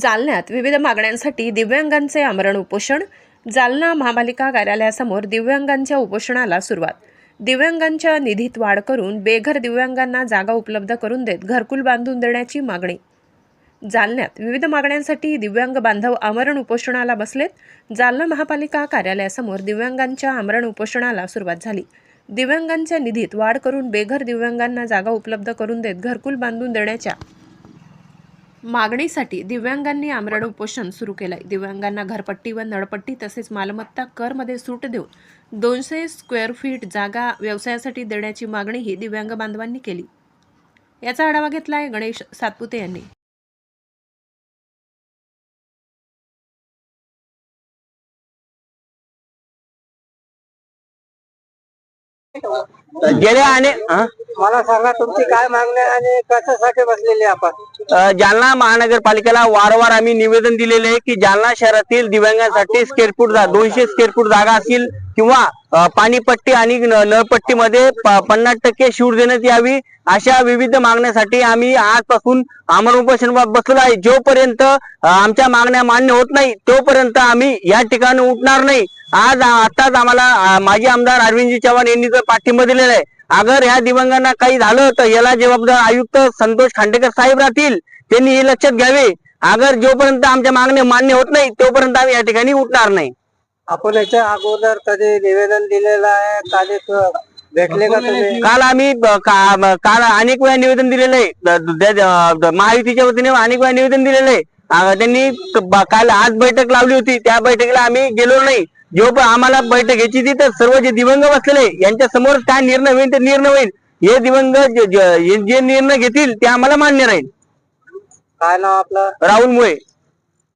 जालन्यात विविध मागण्यांसाठी दिव्यांगांचे आमरण उपोषण जालना महापालिका कार्यालयासमोर दिव्यांगांच्या उपोषणाला सुरुवात. दिव्यांगांच्या निधीत वाढ करून बेघर दिव्यांगांना जागा उपलब्ध करून देत घरकुल बांधून देण्याची मागणी. जालन्यात विविध मागण्यांसाठी दिव्यांग बांधव आमरण उपोषणाला बसलेत. जालना महापालिका कार्यालयासमोर दिव्यांगांच्या आमरण उपोषणाला सुरुवात झाली. दिव्यांगांच्या निधीत वाढ करून बेघर दिव्यांगांना जागा उपलब्ध करून देत घरकुल बांधून देण्याच्या मागणीसाठी दिव्यांगांनी आमरण उपोषण सुरू केलंय. दिव्यांगांना घरपट्टी व नळपट्टी तसेच मालमत्ता करमध्ये सूट देऊन दोनशे स्क्वेअर फीट जागा व्यवसायासाठी देण्याची मागणीही दिव्यांग बांधवांनी केली. याचा आढावा घेतलाय गणेश सातपुते यांनी. गेल्या आणि? मला सांगा तुमची काय मागणी आणि कशासाठी बसलेले आपण जालना महानगरपालिकेला वारंवार आम्ही निवेदन दिलेले आहे की जालना शहरातील दिव्यांगांसाठी स्क्वेअर फूट दोनशे स्क्वेअर फूट जागा असतील किंवा पाणीपट्टी आणि नळपट्टीमध्ये पन्नास टक्के शूट देण्यात यावी अशा विविध मागण्यासाठी आम्ही आजपासून आमरण उपोषण बसलो आहे. जोपर्यंत आमच्या मागण्या मान्य होत नाही तोपर्यंत आम्ही या ठिकाणी उठणार नाही. आज आताच आम्हाला माजी आमदार अरविंदजी चव्हाण यांनी जर पाठिंबा दिलेला आहे अगर ह्या दिवंगांना काही झालं तर याला जबाबदार आयुक्त संतोष खांडेकर साहेब राहतील. त्यांनी हे लक्षात घ्यावे. अगर जोपर्यंत आमच्या मागण्या मान्य होत नाही तोपर्यंत आम्ही या ठिकाणी उठणार नाही. आपण याच्या अगोदर कधी निवेदन दिलेलं आहे? कधी क- भेटले का तुम्ही? काल आम्ही ब- का- ब- काल अनेक वेळा निवेदन दिलेलं आहे द- द- द- द- महायुतीच्या वतीने अनेक वेळा निवेदन दिलेलं आहे त्यांनी क- ब- काल आज बैठक लावली होती. त्या बैठकीला आम्ही गेलो नाही. जो पण आम्हाला बैठक घ्यायची होती तर सर्व जे दिवंग बसलेले यांच्या समोर काय निर्णय होईल ते निर्णय होईल. हे दिवंग जे- जे जे निर्णय घेतील ते आम्हाला मान्य राहील. काय नाव आपलं? राहुल मुळे.